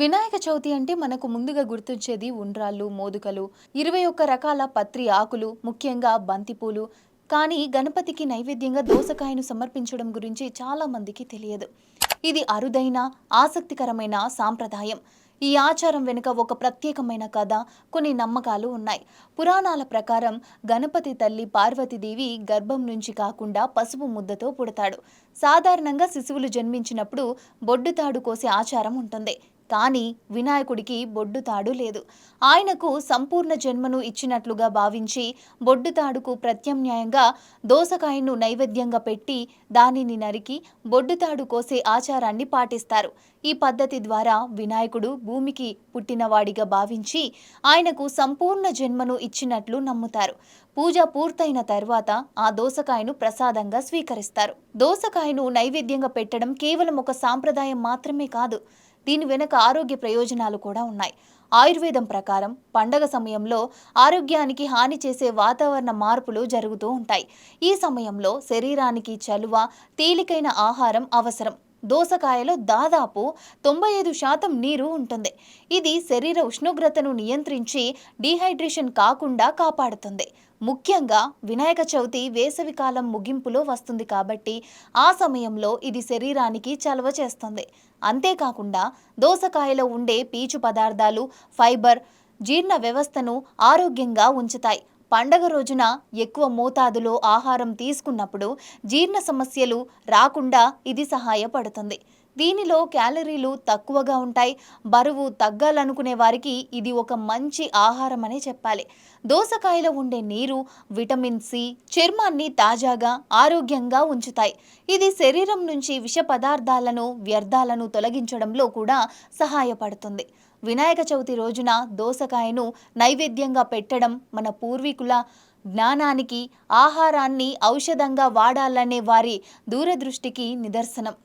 వినాయక చవితి అంటే మనకు ముందుగా గుర్తొచ్చేది ఉండ్రాళ్ళు మోదుకలు ఇరవై ఒక్క రకాల పత్రి ఆకులు ముఖ్యంగా బంతిపూలు. కానీ గణపతికి నైవేద్యంగా దోసకాయను సమర్పించడం గురించి చాలా మందికి తెలియదు. ఇది అరుదైన ఆసక్తికరమైన సాంప్రదాయం. ఈ ఆచారం వెనుక ఒక ప్రత్యేకమైన కథ కొన్ని నమ్మకాలు ఉన్నాయి. పురాణాల ప్రకారం గణపతి తల్లి పార్వతీదేవి గర్భం నుంచి కాకుండా పసుపు ముద్దతో పుడతాడు. సాధారణంగా శిశువులు జన్మించినప్పుడు బొడ్డుతాడు కోసే ఆచారం ఉంటుంది. కానీ వినాయకుడికి బొడ్డుతాడు లేదు. ఆయనకు సంపూర్ణ జన్మను ఇచ్చినట్లుగా భావించి బొడ్డుతాడుకు ప్రత్యామ్నాయంగా దోసకాయను నైవేద్యంగా పెట్టి దానిని నరికి బొడ్డుతాడు కోసే ఆచారాన్ని పాటిస్తారు. ఈ పద్ధతి ద్వారా వినాయకుడు భూమికి పుట్టినవాడిగా భావించి ఆయనకు సంపూర్ణ జన్మను ఇచ్చినట్లు నమ్ముతారు. పూజ పూర్తయిన తర్వాత ఆ దోసకాయను ప్రసాదంగా స్వీకరిస్తారు. దోసకాయను నైవేద్యంగా పెట్టడం కేవలం ఒక సాంప్రదాయం మాత్రమే కాదు. దీని వెనుక ఆరోగ్య ప్రయోజనాలు కూడా ఉన్నాయి. ఆయుర్వేదం ప్రకారం పండగ సమయంలో ఆరోగ్యానికి హాని చేసే వాతావరణ మార్పులు జరుగుతూ ఉంటాయి. ఈ సమయంలో శరీరానికి చలువ తేలికైన ఆహారం అవసరం. దోసకాయలో దాదాపు తొంభై ఐదు శాతం నీరు ఉంటుంది. ఇది శరీర ఉష్ణోగ్రతను నియంత్రించి డీహైడ్రేషన్ కాకుండా కాపాడుతుంది. ముఖ్యంగా వినాయక చవితి వేసవికాలం ముగింపులో వస్తుంది కాబట్టి ఆ సమయంలో ఇది శరీరానికి చలవ చేస్తుంది. అంతేకాకుండా దోసకాయలో ఉండే పీచు పదార్థాలు ఫైబర్ జీర్ణ వ్యవస్థను ఆరోగ్యంగా ఉంచుతాయి. పండగ రోజున ఎక్కువ మోతాదులో ఆహారం తీసుకున్నప్పుడు జీర్ణ సమస్యలు రాకుండా ఇది సహాయపడుతుంది. దీనిలో క్యాలరీలు తక్కువగా ఉంటాయి. బరువు తగ్గాలనుకునే వారికి ఇది ఒక మంచి ఆహారం అనే చెప్పాలి. దోసకాయలో ఉండే నీరు విటమిన్ సి చర్మాన్ని తాజాగా ఆరోగ్యంగా ఉంచుతాయి. ఇది శరీరం నుంచి విష పదార్థాలను వ్యర్థాలను తొలగించడంలో కూడా సహాయపడుతుంది. వినాయక చవితి రోజున దోసకాయను నైవేద్యంగా పెట్టడం మన పూర్వీకుల జ్ఞానానికి ఆహారాన్ని ఔషధంగా వాడాలనే వారి దూరదృష్టికి నిదర్శనం.